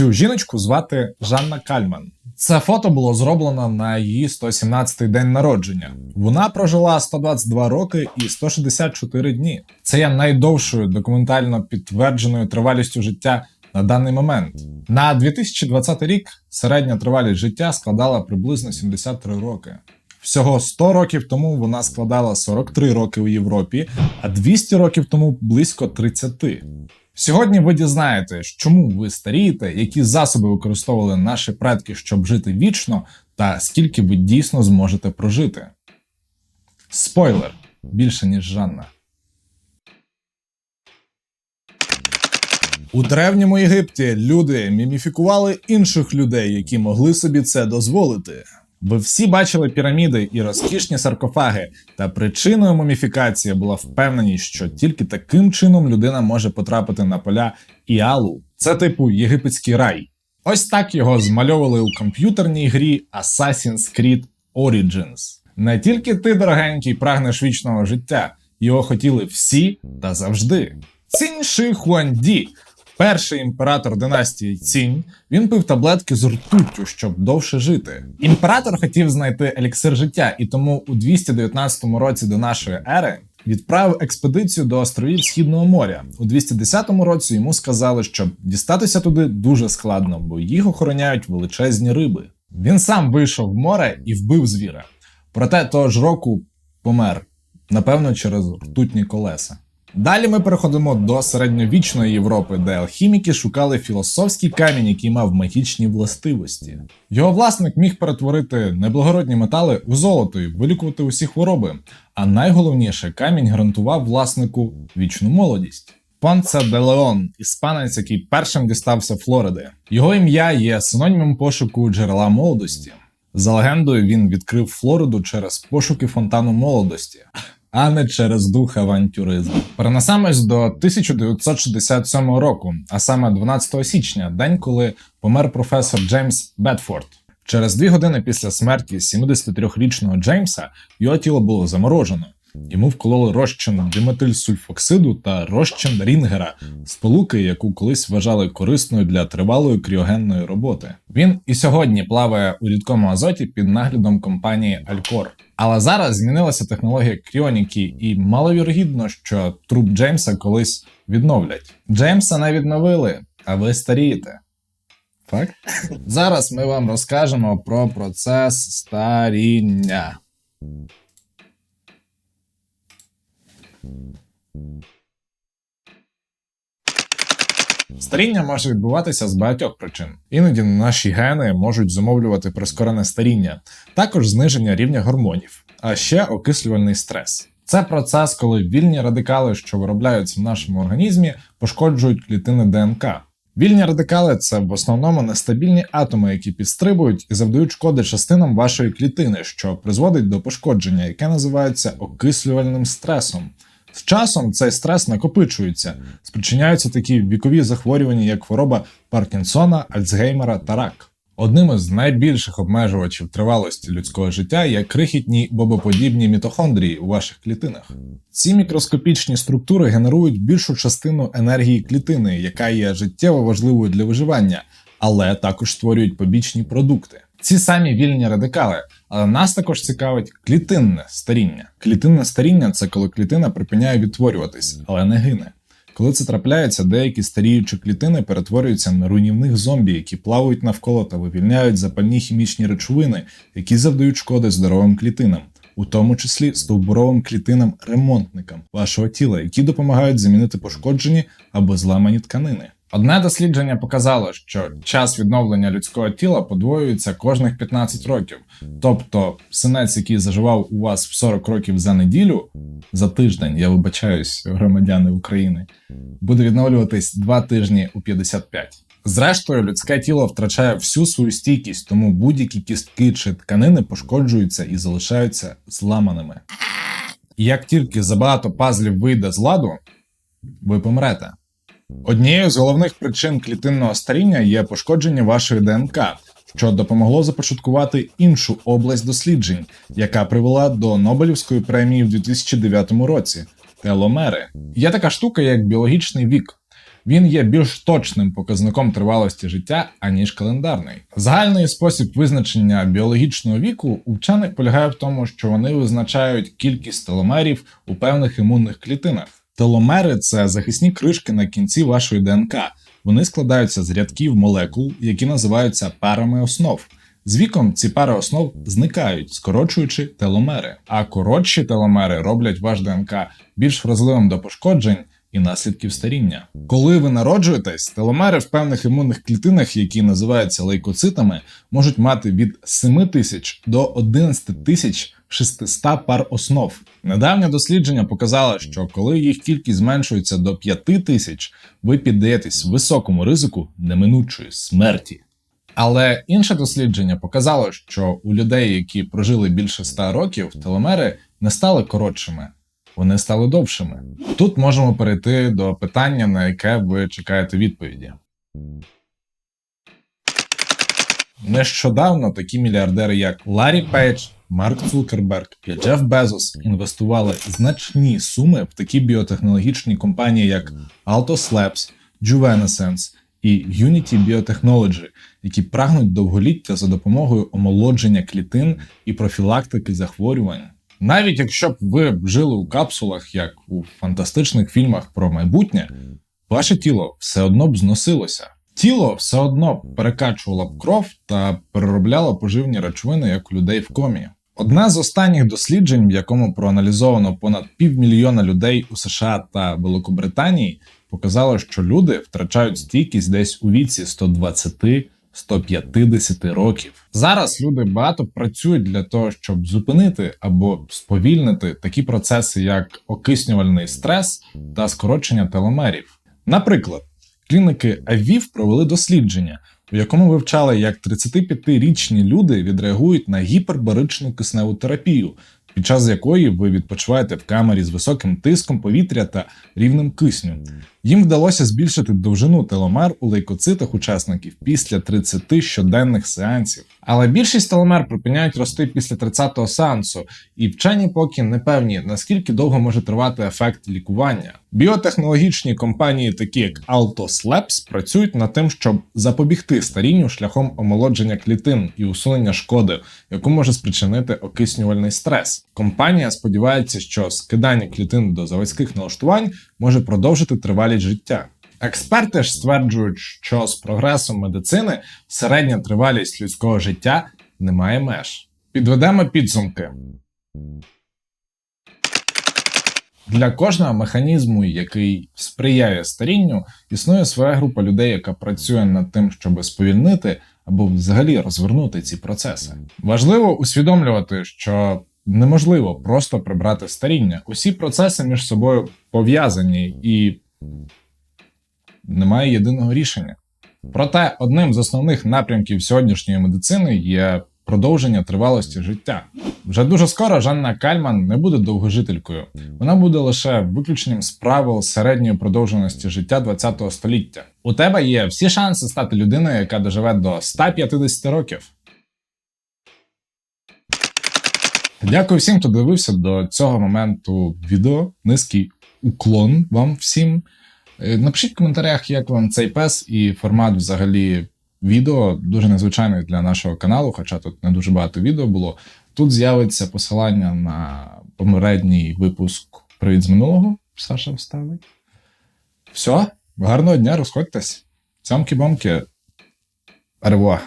Цю жіночку звати Жанна Кальман. Це фото було зроблено на її 117-й день народження. Вона прожила 122 роки і 164 дні. Це є найдовшою документально підтвердженою тривалістю життя на даний момент. На 2020 рік середня тривалість життя складала приблизно 73 роки. Всього 100 років тому вона складала 43 роки у Європі, а 200 років тому близько 30. Сьогодні ви дізнаєтесь, чому ви старієте, які засоби використовували наші предки, щоб жити вічно, та скільки ви дійсно зможете прожити. Спойлер більше ніж Жанна. У древньому Єгипті люди міміфікували інших людей, які могли собі це дозволити. Ви всі бачили піраміди і розкішні саркофаги, та причиною муміфікації була впевненість, що тільки таким чином людина може потрапити на поля Іалу. Це типу єгипетський рай. Ось так його змальовували у комп'ютерній грі Assassin's Creed Origins. Не тільки ти, дорогенький, прагнеш вічного життя, його хотіли всі та завжди. Цінь Ши Хуанді Перший імператор династії Цінь він пив таблетки з ртуттю, щоб довше жити. Імператор хотів знайти еліксир життя, і тому у 219 році до нашої ери відправив експедицію до островів Східного моря. У 210 році йому сказали, що дістатися туди дуже складно, бо їх охороняють величезні риби. Він сам вийшов в море і вбив звіра. Проте того ж року помер, напевно, через ртутні колеса. Далі ми переходимо до середньовічної Європи, де алхіміки шукали філософський камінь, який мав магічні властивості. Його власник міг перетворити неблагородні метали у золото і вилікувати усі хвороби. А найголовніше, камінь гарантував власнику вічну молодість. Понце де Леон, іспанець, який першим дістався Флориди. Його ім'я є синонімом пошуку джерела молодості. За легендою, він відкрив Флориду через пошуки фонтану молодості а не через дух авантюризму. Перенесемось до 1967 року, а саме 12 січня, день, коли помер професор Джеймс Бетфорд. Через дві години після смерті 73-річного Джеймса його тіло було заморожено. Йому вкололи розчин диметильсульфоксиду та розчин рінгера, сполуки, яку колись вважали корисною для тривалої кріогенної роботи. Він і сьогодні плаває у рідкому азоті під наглядом компанії Алькор. Але зараз змінилася технологія кріоніки, і маловірогідно, що труп Джеймса колись відновлять. Джеймса не відновили, а ви старієте. Так? Зараз ми вам розкажемо про процес старіння. Старіння може відбуватися з багатьох причин. Іноді наші гени можуть зумовлювати прискорене старіння, також зниження рівня гормонів, а ще окислювальний стрес. Це процес, коли вільні радикали, що виробляються в нашому організмі, пошкоджують клітини ДНК. Вільні радикали це в основному нестабільні атоми, які підстрибують і завдають шкоди частинам вашої клітини, що призводить до пошкодження, яке називається окислювальним стресом. З часом цей стрес накопичується, спричиняються такі вікові захворювання, як хвороба Паркінсона, Альцгеймера та рак. Одним із найбільших обмежувачів тривалості людського життя є крихітні бобоподібні мітохондрії у ваших клітинах. Ці мікроскопічні структури генерують більшу частину енергії клітини, яка є життєво важливою для виживання, але також створюють побічні продукти. Ці самі вільні радикали, але нас також цікавить клітинне старіння. Клітинне старіння це коли клітина припиняє відтворюватись, але не гине. Коли це трапляється, деякі старіючі клітини перетворюються на руйнівних зомбі, які плавають навколо та вивільняють запальні хімічні речовини, які завдають шкоди здоровим клітинам, у тому числі стовбуровим клітинам-ремонтникам вашого тіла, які допомагають замінити пошкоджені або зламані тканини. Одне дослідження показало, що час відновлення людського тіла подвоюється кожних 15 років. Тобто, синець, який заживав у вас в 40 років за неділю, за тиждень, я вибачаюсь, громадяни України, буде відновлюватись 2 тижні у 55. Зрештою, людське тіло втрачає всю свою стійкість, тому будь-які кістки чи тканини пошкоджуються і залишаються зламаними. І як тільки забагато пазлів вийде з ладу, ви помрете. Однією з головних причин клітинного старіння є пошкодження вашої ДНК, що допомогло започаткувати іншу область досліджень, яка привела до Нобелівської премії в 2009 році теломери. Є така штука, як біологічний вік. Він є більш точним показником тривалості життя, аніж календарний. Загальний спосіб визначення біологічного віку у вчених полягає в тому, що вони визначають кількість теломерів у певних імунних клітинах. Теломери це захисні кришки на кінці вашої ДНК. Вони складаються з рядків молекул, які називаються парами основ. З віком ці пари основ зникають, скорочуючи теломери. А коротші теломери роблять ваш ДНК більш вразливим до пошкоджень і наслідків старіння. Коли ви народжуєтесь, теломери в певних імунних клітинах, які називаються лейкоцитами, можуть мати від 7 тисяч до 11 тисяч 600 пар основ. Недавнє дослідження показало, що коли їх кількість зменшується до 5 тисяч, ви піддаєтесь високому ризику неминучої смерті. Але інше дослідження показало, що у людей, які прожили більше 100 років, теломери не стали коротшими, вони стали довшими. Тут можемо перейти до питання, на яке ви чекаєте відповіді. Нещодавно такі мільярдери, як Ларі Пейдж, Марк Цукерберг і Джеф Безос інвестували значні суми в такі біотехнологічні компанії, як Altos Labs, Juvenescence і Unity Biotechnology, які прагнуть довголіття за допомогою омолодження клітин і профілактики захворювань. Навіть якщо б ви жили у капсулах, як у фантастичних фільмах про майбутнє, ваше тіло все одно б зносилося. Тіло все одно перекачувало б кров та переробляло поживні речовини, як у людей в комі. Одне з останніх досліджень, в якому проаналізовано понад півмільйона людей у США та Великобританії, показало, що люди втрачають стійкість десь у віці 120-150 років. Зараз люди багато працюють для того, щоб зупинити або сповільнити такі процеси, як окиснювальний стрес та скорочення теломерів. Наприклад, клініки АВІВ провели дослідження, у якому вивчали, як 35-річні люди відреагують на гіпербаричну кисневу терапію, під час якої ви відпочиваєте в камері з високим тиском повітря та рівнем кисню. Їм вдалося збільшити довжину теломер у лейкоцитах учасників після 30 щоденних сеансів. Але більшість теломер припиняють рости після 30-го сеансу, і вчені поки не певні, наскільки довго може тривати ефект лікування. Біотехнологічні компанії, такі як Altos Labs, працюють над тим, щоб запобігти старінню шляхом омолодження клітин і усунення шкоди, яку може спричинити окиснювальний стрес. Компанія сподівається, що скидання клітин до заводських налаштувань може продовжити тривалість життя. Експерти ж стверджують, що з прогресом медицини середня тривалість людського життя не має меж. Підведемо підсумки. Для кожного механізму, який сприяє старінню, існує своя група людей, яка працює над тим, щоб сповільнити або взагалі розвернути ці процеси. Важливо усвідомлювати, що неможливо просто прибрати старіння. Усі процеси між собою пов'язані і немає єдиного рішення. Проте одним з основних напрямків сьогоднішньої медицини є продовження тривалості життя. Вже дуже скоро Жанна Кальман не буде довгожителькою. Вона буде лише виключенням з правил середньої продовженості життя ХХ століття. У тебе є всі шанси стати людиною, яка доживе до 150 років. Дякую всім, хто дивився до цього моменту відео. Низький уклон вам всім. Е, Напишіть в коментарях, як вам цей пес і формат взагалі відео. Дуже незвичайний для нашого каналу, хоча тут не дуже багато відео було. Тут з'явиться посилання на попередній випуск Привіт з минулого. Саша вставить. Все, гарного дня, розходьтесь. Цямки-бомки. Аревуа.